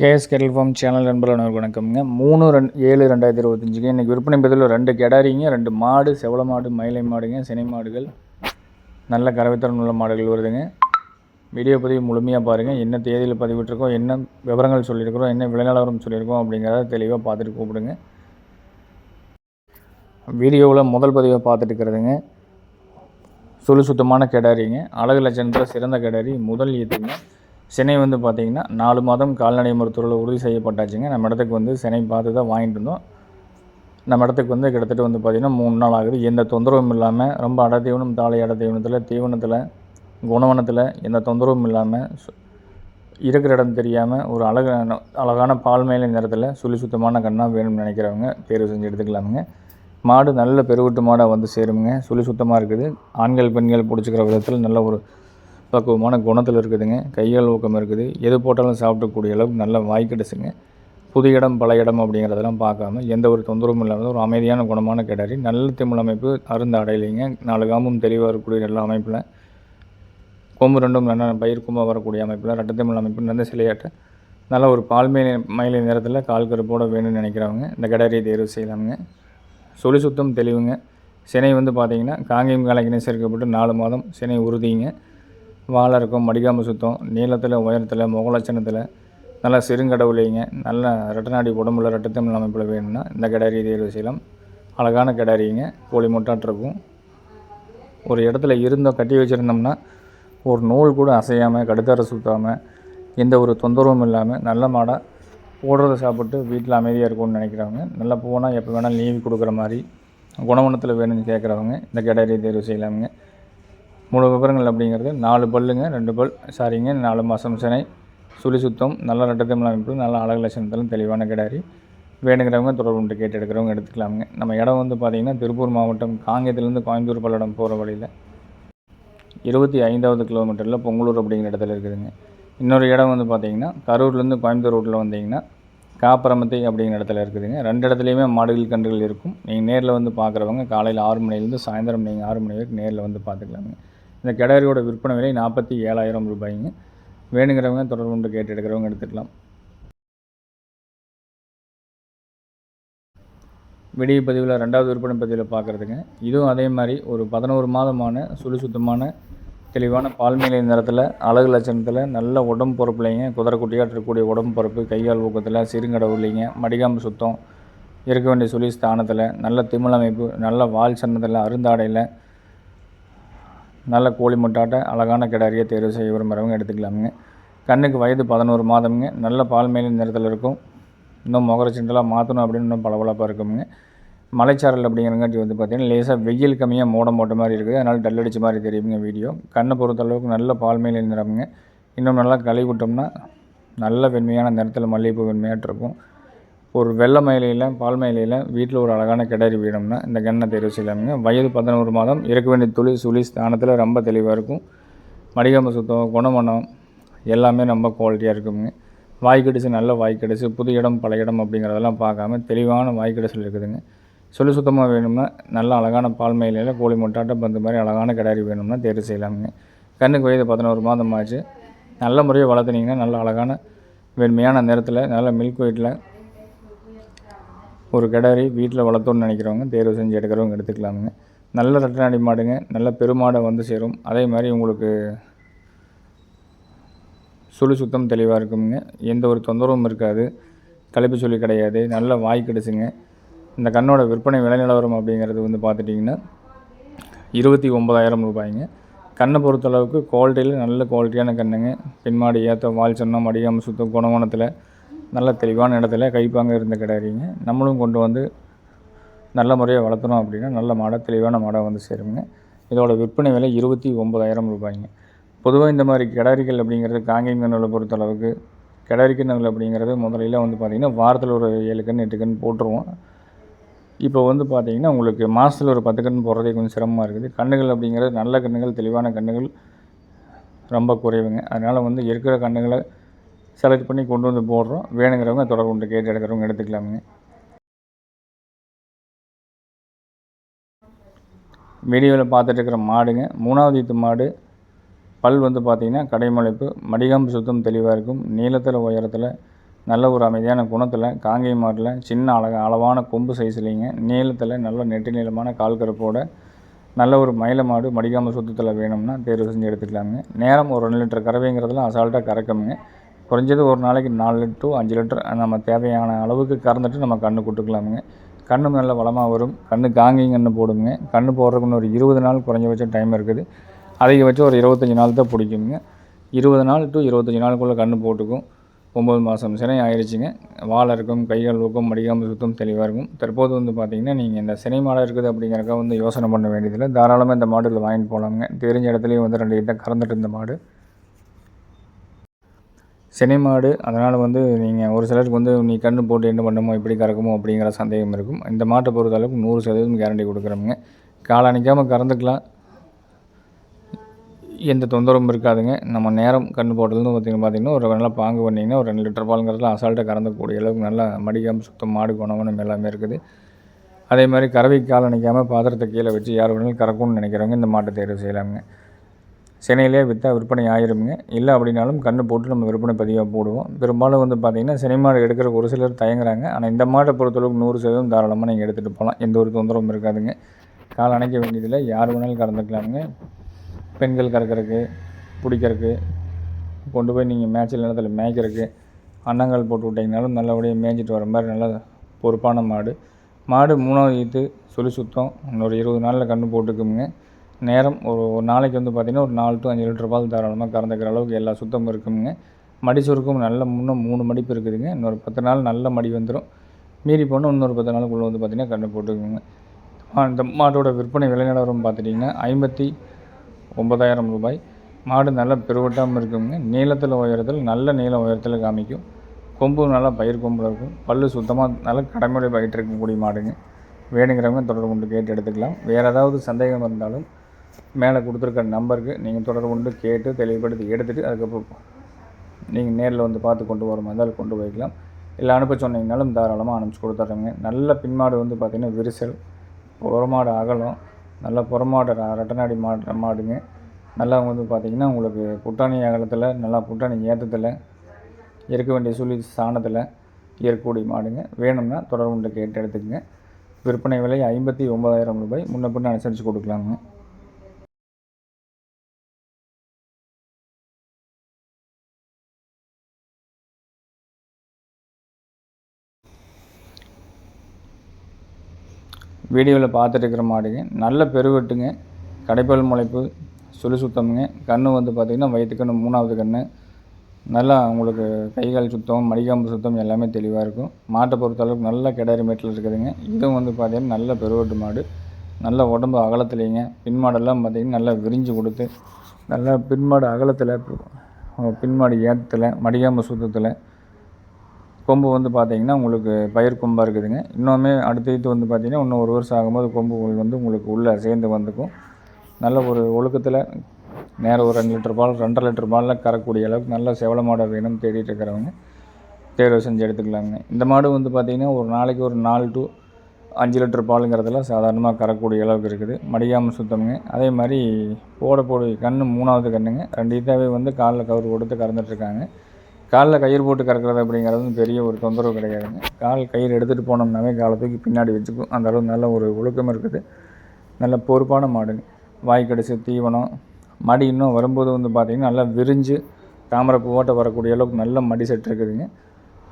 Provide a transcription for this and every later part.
KS kettle form channel நண்பர்கள் வணக்கம்ங்க. மூணு ரெண்டு ஏழு ரெண்டாயிரத்தி இருபத்தஞ்சுக்கு இன்றைக்கி விற்பனை பதில் ரெண்டு கிடாரிங்க ரெண்டு மாடு செவல மாடு மயிலை மாடுங்க சினை மாடுகள். நல்ல கரவைத்திறன் உள்ள மாடுகள் வருதுங்க. வீடியோ பதிவு முழுமையாக பாருங்கள் என்ன தேதியில் பதிவிட்டிருக்கோம் என்ன விவரங்கள் சொல்லியிருக்கிறோம் என்ன விளைநிலவரம் சொல்லியிருக்கோம் அப்படிங்கிறத தெளிவாக பார்த்துட்டு கூப்பிடுங்க. வீடியோவில் முதல் பதிவை பார்த்துட்டு இருக்கிறதுங்க. சுழு சுத்தமான கிடாரிங்க. அழகு லட்சணத்தில் சிறந்த கிடாரி முதல் ஈத்துங்க. சினை வந்து பார்த்திங்கன்னா நாலு மாதம் கால்நடை மருத்துவர்கள் உறுதி செய்யப்பட்டாச்சுங்க. நம்ம இடத்துக்கு வந்து சினை பார்த்து தான் வாங்கிட்டு இருந்தோம். நம்ம இடத்துக்கு வந்து கிட்டத்தட்ட வந்து பார்த்திங்கன்னா மூணு நாள் ஆகுது. எந்த தொந்தரவும் இல்லாமல் ரொம்ப அடை தீவனம் தாளை தீவனத்தில் தீவனத்தில் குணவனத்தில் எந்த தொந்தரவும் இல்லாமல் இருக்கிற இடம் தெரியாமல் ஒரு அழகான அழகான பால் மேலே நிறத்தில் சுழி சுத்தமான கண்ணாக வேணும்னு நினைக்கிறவங்க தேர்வு செஞ்சு எடுத்துக்கலாமுங்க. மாடு நல்ல பெருவட்டு மாடாக வந்து சேருமுங்க. சுழி சுத்தமாக இருக்குது. ஆண்கள் பெண்கள் பிடிச்சிக்கிற விதத்தில் நல்ல ஒரு பக்குவமான குணத்தில் இருக்குதுங்க. கையால் ஊக்கம் இருக்குது. எது போட்டாலும் சாப்பிடக்கூடிய அளவுக்கு நல்ல வாய் கிடச்சுங்க புது இடம் பல இடம் அப்படிங்கிறதெல்லாம் பார்க்காம எந்த ஒரு தொந்தரவும் இல்லாமல் ஒரு அமைதியான குணமான கிடாரி. நல்ல திமிழ் அமைப்பு அருந்த அடையிலைங்க. நாலு காம்பும் தெளிவாக இருக்கக்கூடிய நல்ல அமைப்பில். கொம்பு ரெண்டும் நல்ல பயிர் கொம்பாக வரக்கூடிய அமைப்பில். ரெட்டத்திமிழ் அமைப்பு நல்ல சிலையாட்ட. நல்ல ஒரு பால் மயிலை நேரத்தில் கால் கருப்போட வேணும்னு நினைக்கிறவங்க இந்த கிடாரியை தேர்வு செய்யலாமுங்க. சுழி சுத்தம் தெளிவுங்க. சினை வந்து பார்த்திங்கன்னா காங்கேயம் காலைக்கினே சேர்க்கப்பட்டு நாலு மாதம் சினை உறுதிங்க. வாழை இருக்கும் மடிக்காமல் சுத்தம் நீளத்தில் உயரத்தில் முகலட்சணத்தில் நல்லா சிறுங்கடவுளைங்க நல்ல ரெட்டநாடி உடம்புல ரெட்டத்தமிழ் அமைப்பில் வேணும்னா இந்த கிடாரியை தேர்வு செய்யலாம். அழகான கிடாரிங்க கோழி முட்டாட்டிருக்கும் ஒரு இடத்துல இருந்தோம் கட்டி வச்சுருந்தோம்னா ஒரு நூல் கூட அசையாமல் கடுத்தர சுற்றாமல் எந்த ஒரு தொந்தரவும் இல்லாமல் நல்ல மாடாக போடுறத சாப்பிட்டு வீட்டில் அமைதியாக இருக்கும்னு நினைக்கிறவங்க நல்லா போனால் எப்போ வேணாலும் நீவி கொடுக்குற மாதிரி குணவனத்தில் வேணும்னு கேட்குறவங்க இந்த கிடாரியை தேர்வு செய்யலாமுங்க. மூணு விவரங்கள் அப்படிங்கிறது நாலு பல்லுங்க ரெண்டு பல் சாரிங்க நாலு மாதம் சினை சுழி சுத்தம் நல்ல ரெட்டத்தமிழ் அமைப்பு நல்ல அழகு லட்சணத்திலும் தெளிவான கிடாரி. வேணுங்கிறவங்க தொடர்பு கொண்டு கேட்டு எடுக்கிறவங்க எடுத்துக்கலாமுங்க. நம்ம இடம் வந்து பார்த்திங்கன்னா திருப்பூர் மாவட்டம் காங்கேயத்துலேருந்து கோயம்புத்தூர் பல்லடம் போகிற வழியில் இருபத்தி ஐந்தாவது கிலோமீட்டரில் பொங்கலூர் அப்படிங்கிற இடத்துல இருக்குதுங்க. இன்னொரு இடம் வந்து பார்த்திங்கன்னா கரூர்லேருந்து கோயம்புத்தூர் ரோட்டில் வந்தீங்கன்னா காப்பரமத்தை அப்படிங்கிற இடத்துல இருக்குதுங்க. ரெண்டு இடத்துலையுமே மாடுகள் கன்றுகள் இருக்கும். நீங்கள் நேரில் வந்து பார்க்குறவங்க காலையில் ஆறு மணிலேருந்து சாயந்தரம் நீங்கள் ஆறு மணி வரைக்கும் நேரில் வந்து பார்த்துக்கலாமுங்க இந்த கிடாரியோட விற்பனை விலை நாற்பத்தி ஏழாயிரம் ரூபாய்ங்க. வேணுங்கிறவங்க தொடர்பு கொண்டு கேட்டு எடுக்கிறவங்க எடுத்துக்கலாம். விடிய பதிவில் ரெண்டாவது விற்பனை பதிவில் பார்க்குறதுங்க இதுவும் அதே மாதிரி ஒரு பதினோரு மாதமான சுழி சுத்தமான தெளிவான பால்மேலை நிறத்தில் அழகு லட்சணத்தில் நல்ல உடம்பு பொறுப்புலைங்க. குதிரைக்குட்டியாக இருக்கக்கூடிய உடம்பு பொறுப்பு கையால் ஊக்கத்தில் சிறுங்கடவுலைங்க மடிகாம்பு சுத்தம் இருக்க வேண்டிய சுழி ஸ்தானத்தில் நல்ல திமிழமைப்பு நல்ல வால் சன்னத்தில் அருந்தாடையில் நல்ல கோழி முட்டாட்டை அழகான கிடாரியை தேர்வு செய்ய விரும்புகிறவங்க எடுத்துக்கலாமுங்க. கண்ணுக்கு வயது பதினோரு மாதமுங்க. நல்ல பால் மேலே நிறத்தில் இருக்கும். இன்னும் முகர சிண்டலாக மாற்றணும் அப்படின்னு இன்னும் பளபளப்பாக இருக்குமுங்க. மலைச்சாரல் அப்படிங்கிறங்காட்டி வந்து பார்த்திங்கன்னா லேசாக வெயில் கம்மியாக மூட போட்ட மாதிரி இருக்குது. அதனால் டல்லடிச்ச மாதிரி தெரியுங்க வீடியோ. கண்ணை பொறுத்த அளவுக்கு நல்ல பால் மேலே நிறமுங்க. இன்னும் நல்லா களை விட்டோம்னா நல்ல வெண்மையான நிறத்தில் மல்லிகைப்பூ வெண்மையாட்டிருக்கும். இருக்கும் ஒரு வெள்ளை மயிலையில் பால் மயிலையில் வீட்டில் ஒரு அழகான கிடரி வேணும்னா இந்த கண்ணை தேர்வு செய்யலாமுங்க. வயது பதினோரு மாதம் இருக்க வேண்டிய துளி சுழி ஸ்தானத்தில் ரொம்ப தெளிவாக இருக்கும். மடிகம்ப சுத்தம் குணமனம் எல்லாமே ரொம்ப குவாலிட்டியாக இருக்குங்க. வாய் நல்ல வாய் புது இடம் பழைய இடம் அப்படிங்கிறதெல்லாம் பார்க்காம தெளிவான வாய் இருக்குதுங்க. சுழி சுத்தமாக வேணும்னா நல்ல அழகான பால் மயிலையில் கோழி முட்டாட்ட பந்து மாதிரி அழகான கிடாரி வேணும்னா தேர்வு செய்யலாமுங்க. கண்ணுக்கு வயது பதினோரு மாதம் ஆச்சு. நல்ல முறையை வளர்த்துனீங்கன்னா நல்ல அழகான வெண்மையான நிறத்தில் நல்ல மில்க் ஒயிட்டில் ஒரு கிடாரி வீட்டில் வளர்த்தோன்னு நினைக்கிறவங்க தேர்வு செஞ்சு எடுக்கிறவங்க எடுத்துக்கலாமுங்க. நல்ல ரெட்டநாடி மாடுங்க நல்ல பெருமாடை வந்து சேரும். அதே மாதிரி உங்களுக்கு சுழி சுத்தம் தெளிவாக இருக்குங்க எந்த ஒரு தொந்தரவும் இருக்காது. கழிப்பு சொல்லி கிடையாது. நல்ல வாய் கிடச்சுங்க இந்த கண்ணோட விற்பனை விலை நிலவரம் அப்படிங்கிறது வந்து பார்த்துட்டிங்கன்னா இருபத்தி ஒம்பதாயிரம் ரூபாய்ங்க. கண்ணை பொறுத்தளவுக்கு குவாலிட்டியில் நல்ல குவாலிட்டியான கண்ணுங்க. பின்மாடி ஏற்ற வால் சொன்னால் அடியாமல் சுத்தம் குணவனத்தில் நல்ல தெளிவான இடத்துல கைப்பாங்க இருந்த கிடையாதுங்க நம்மளும் கொண்டு வந்து நல்ல முறையாக வளர்த்துனோம் அப்படின்னா நல்ல மாடை தெளிவான மாடை வந்து சேருங்க. இதோட விற்பனை விலை இருபத்தி ஒம்பதாயிரம் ரூபாய்ங்க. பொதுவாக இந்த மாதிரி கிடாரிகள் அப்படிங்கிறது காங்கேயம் பொறுத்த பொறுத்தளவுக்கு கிடாரி கண்ணுகள் அப்படிங்கிறது முதலில் வந்து பார்த்திங்கன்னா வாரத்தில் ஒரு ஏழு கன்று எட்டு கன்று போட்டுருவோம். இப்போ வந்து பார்த்திங்கன்னா உங்களுக்கு மாதத்தில் ஒரு பத்து கன்று போடுறதே கொஞ்சம் சிரமமாக இருக்குது. கன்றுகள் அப்படிங்கிறது நல்ல கன்றுகள் தெளிவான கன்றுகள் ரொம்ப குறைவுங்க. அதனால் வந்து இருக்கிற கண்ணுகளை செலக்ட் பண்ணி கொண்டு வந்து போடுறோம். வேணுங்கிறவங்க தொடர்பு கொண்டு கேட்டு எடுக்கிறவங்க எடுத்துக்கலாமுங்க. வீடியோவில் பார்த்துட்டு இருக்கிற மாடுங்க. மூணாவது ஈத்து மாடு. பல் வந்து பார்த்திங்கன்னா கடைமலைப்பு மடிகாம்பு சுத்தம் தெளிவாக இருக்கும். நீளத்தில் உயரத்தில் நல்ல ஒரு அமைதியான குணத்தில் காங்கை மாட்டில் சின்ன அழக அளவான கொம்பு சைஸ்லிங்க நீளத்தில் நல்ல நெட்டு நீளமான கால் கருப்போட நல்ல ஒரு மயில மாடு மடிக்காமல் சுத்தத்தில் வேணும்னா தேர்வு செஞ்சு எடுத்துக்கலாங்க நேரம் ஒரு ரெண்டு லிட்டர் கறவைங்கிறதுல அசால்ட்டாக கறக்கமுங்க. குறைஞ்சது ஒரு நாளைக்கு நாலு டு அஞ்சு லிட்டர் நம்ம தேவையான அளவுக்கு கறந்துட்டு நம்ம கன்று கொடுத்துக்கலாமுங்க கண்ணு நல்ல வளமாக வரும். கன்று காங்கிங் கன்று போடுங்க. கன்று போடுறதுக்கு ஒரு இருபது நாள் குறைஞ்சபட்சம் டைம் இருக்குது. அதிகபட்சம் ஒரு இருபத்தஞ்சி நாள் தான் பிடிக்குங்க. இருபது நாள் டு இருபத்தஞ்சி நாளுக்குள்ளே கன்று போட்டுக்கும். ஒம்பது மாதம் சினை ஆயிடுச்சுங்க வாழை இருக்கும் கைகள் ஊக்கம் மடிக்காமல் சுத்தம் தெளிவாக இருக்கும். தற்போது வந்து பார்த்திங்கன்னா நீங்கள் இந்த சினை மாடை இருக்குது அப்படிங்கிறக்க வந்து யோசனை பண்ண வேண்டியதில்லை. தாராளமாக இந்த மாடுகளை வாங்கிட்டு போகலாமுங்க தெரிஞ்ச இடத்துலையும் வந்து ரெண்டு கிட்ட கறந்துட்டு இருந்த மாடு. சினை மாடு அதனால் வந்து நீங்கள் ஒரு சிலருக்கு வந்து நீ கன்று போட்டு என்ன பண்ணுமோ இப்படி கறக்குமோ அப்படிங்கிற சந்தேகம் இருக்கும். இந்த மாட்டை பொறுத்த அளவுக்கு நூறு சதவீதம் கேரண்டி கொடுக்குறோமுங்க. காலை அணிக்காமல் கறந்துக்கலாம். எந்த தொந்தரவும் இருக்காதுங்க. நம்ம நேரம் கன்று போட்டதுலேருந்து பார்த்திங்க பார்த்திங்கன்னா ஒரு நல்லா பாங்கு பண்ணிங்கன்னா ஒரு ரெண்டு லிட்டர் பாலுங்கிறதுல அசால்ட்டாக கறந்துக்கூடிய அளவுக்கு நல்லா மடிக்காமல் சுத்தம் மாடு குணவனம் எல்லாமே இருக்குது. அதே மாதிரி கறவை கால் அணைக்காமல் பாத்திரத்தை கீழே வச்சு யார் வேணாலும் கறக்கணும்னு நினைக்கிறவங்க இந்த மாட்டை தேர்வு செய்யலாமுங்க. சினையிலே விற்றா விற்பனை ஆயிருமுங்க. இல்லை அப்படின்னாலும் கன்று போட்டு நம்ம விற்பனை பதிவாக போடுவோம். பெரும்பாலும் வந்து பார்த்திங்கன்னா சினை மாடு எடுக்கிற ஒரு சிலர் தயங்குறாங்க. ஆனால் இந்த மாட்டை பொறுத்தளவுக்கு நூறு சதவீதம் தாராளமாக நீங்கள் எடுத்துகிட்டு போகலாம். எந்த ஒரு தொந்தரவும் இருக்காதுங்க. கால் அணைக்க வேண்டியதில்லை. யார் வேணாலும் கறந்துக்கலாமுங்க பெண்கள் கறக்கிறதுக்கு பிடிக்கிறதுக்கு கொண்டு போய் நீங்கள் மேய்ச்சல் நிலத்தில் மேய்க்கிறதுக்கு அன்னங்கள் போட்டு விட்டிங்கனாலும் நல்லபடியாக மேய்ஞ்சிட்டு வர மாதிரி நல்ல பொறுப்பான மாடு. மாடு மூணாவது ஈத்து சொல்லி சுத்தம். இன்னொரு இருபது நாளில் கன்று போட்டுக்குங்க. நேரம் ஒரு ஒரு நாளைக்கு வந்து பார்த்திங்கன்னா ஒரு நாலு டு அஞ்சு லிட்டர் பால் தாராளமாக கறந்துக்கிற அளவுக்கு எல்லா சுத்தமும் இருக்குங்க. மடி சுருக்கம் நல்ல முன்னும் மூணு மடிப்பு இருக்குதுங்க. இன்னொரு பத்து நாள் நல்ல மடி வந்துடும் மீறி போனால் இன்னொரு பத்து நாளுக்குள்ளே வந்து பார்த்திங்கன்னா கண்டு போட்டுக்குங்க. இந்த மாட்டோட விற்பனை விலை நிலவரம் பார்த்துட்டிங்கன்னா ஐம்பத்தி ஒம்பதாயிரம் ரூபாய். மாடு நல்லா பெருவட்டாமல் இருக்குங்க. நீளத்தில் உயரத்தில் நல்ல நீள உயரத்தில் காமிக்கும். கொம்பு நல்லா பயிர் கொம்பில் இருக்கும். பல் சுத்தமாக நல்லா கடமையுடைய பயிட்டு இருக்கக்கூடிய மாடுங்க. வேணுங்கிறவங்க தொடர்பு கொண்டு கேட்டு எடுத்துக்கலாம். வேறு ஏதாவது சந்தேகம் இருந்தாலும் மேலே கொடுத்துருக்க நம்பருக்கு நீங்கள் தொடர்பு கொண்டு கேட்டு தெளிவுபடுத்தி எடுத்துகிட்டு அதுக்கப்புறம் நீங்கள் நேரில் வந்து பார்த்து கொண்டு வர மாதிரி கொண்டு போய்க்கலாம். இல்லை அனுப்ப சொன்னீங்கனாலும் தாராளமாக அனுப்பிச்சி கொடுத்துட்றேங்க நல்ல பின்மாடு வந்து பார்த்திங்கன்னா விரிசல் புறமாடு அகலம் நல்ல புறமாடு ரெட்டநாடி மாடு மாடுங்க. நல்லா வந்து பார்த்திங்கன்னா உங்களுக்கு புட்டாணி அகலத்தில் நல்லா புட்டாணி ஏற்றத்தில் இருக்க வேண்டிய சுழி சாணத்தில் இருக்கக்கூடிய மாடுங்க. வேணும்னா தொடர்புண்டு கேட்டு எடுத்துக்கங்க. விற்பனை விலை ஐம்பத்தி ஒம்பதாயிரம் ரூபாய். முன்ன பின்ன அனுசரித்து கொடுக்கலாங்க. வீடியோவில் பார்த்துட்டு மாடுங்க நல்ல பெருவெட்டுங்க. கடைப்பால் முளைப்பு சுழி சுத்தமுங்க. கன்று வந்து பார்த்திங்கன்னா வயிற்றுக்கண்ணு மூணாவது கன்று நல்லா உங்களுக்கு கைகால் சுத்தம் மடிக்காம்பு சுத்தம் எல்லாமே தெளிவாக இருக்கும். மாட்டை பொறுத்தளவுக்கு நல்ல கிடாரி மேட்டில் இருக்குதுங்க. இதுவும் வந்து பார்த்திங்கன்னா நல்ல பெருவெட்டு மாடு. நல்ல உடம்பு அகலத்துலேங்க. பின்மாடெல்லாம் பார்த்திங்கன்னா நல்லா விரிஞ்சு கொடுத்து நல்லா பின்மாடு அகலத்தில் பின்மாடு ஏற்றத்தில் மடிக்காம்பு சுத்தத்தில் கொம்பு வந்து பார்த்திங்கன்னா உங்களுக்கு பயிர் கொம்பாக இருக்குதுங்க. இன்னுமே அடுத்த வந்து பார்த்திங்கன்னா இன்னும் ஒரு வருஷம் ஆகும்போது கொம்பு வந்து உங்களுக்கு உள்ளே சேர்ந்து வந்துக்கும். நல்ல ஒரு ஒழுக்கத்தில் நேரம் ஒரு ரெண்டு லிட்டர் பால் ரெண்டரை லிட்டர் பாலில் கறக்கூடிய அளவுக்கு நல்ல செவல மாடை வேணும்னு தேடிட்டு இருக்கிறவங்க. தேர்வு செஞ்சு எடுத்துக்கலாங்க. இந்த மாடு வந்து பார்த்திங்கன்னா ஒரு நாளைக்கு ஒரு நாலு டு அஞ்சு லிட்டர் பாலுங்கிறதுல சாதாரணமாக கறக்கூடிய அளவுக்கு இருக்குது. மடியாமல் சுத்தமுங்க. அதே மாதிரி போட போடு கன்று மூணாவது கண்ணுங்க. ரெண்டு இதாகவே வந்து காலில் கவர் கொடுத்து கறந்துட்டுருக்காங்க காலில் கயிறு போட்டு கறக்கிறது அப்படிங்கிறது பெரிய ஒரு தொந்தரவு கிடையாதுங்க. கால் கயிறு எடுத்துகிட்டு போனோம்னாவே காலை தூக்கி பின்னாடி வச்சுக்கும். அந்த அளவு நல்ல ஒரு ஒழுக்கம் இருக்குது. நல்ல பொறுப்பான மாடுங்க. வாய் கடிச்சு தீவனம். மடி இன்னும் வரும்போது வந்து பார்த்திங்கன்னா நல்லா விரிஞ்சு தாமரை ஓட்ட வரக்கூடிய அளவுக்கு நல்ல மடி செட் இருக்குதுங்க.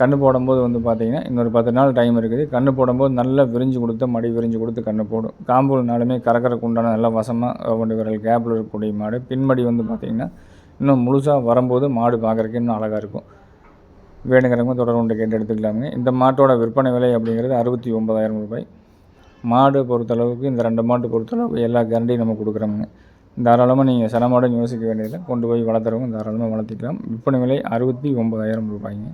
கன்று போடும்போது வந்து பார்த்திங்கன்னா இன்னொரு பத்து நாள் டைம் இருக்குது. கன்று போடும்போது நல்லா விரிஞ்சு கொடுத்து மடி விரிஞ்சு கொடுத்து கன்று போடும். காம்பூல்னாலுமே கறக்கறக்கு உண்டான நல்லா வசமாக கொண்டு விரல் கேப்பில் இருக்கக்கூடிய மாடு. பின்மடி வந்து பார்த்திங்கன்னா இன்னும் முழுசாக வரும்போது மாடு பார்க்குறக்கு இன்னும் அழகாக இருக்கும். வேணுங்கிறவங்க தொடர்பு கொண்டு கேட்டு எடுத்துக்கலாமுங்க. இந்த மாட்டோட விற்பனை விலை அப்படிங்கிறது அறுபத்தி ஒம்பதாயிரம் ரூபாய். மாடு பொறுத்தளவுக்கு இந்த ரெண்டு மாட்டு பொறுத்தளவுக்கு எல்லா கேரண்டியும் நம்ம கொடுக்குறோமுங்க. தாராளமாக நீங்கள் சில யோசிக்க வேண்டியதில்லை. கொண்டு போய் வளர்த்துறவங்க தாராளமாக வளர்த்திக்கலாம். விற்பனை விலை அறுபத்தி ஒம்பதாயிரம் ரூபாய்ங்க.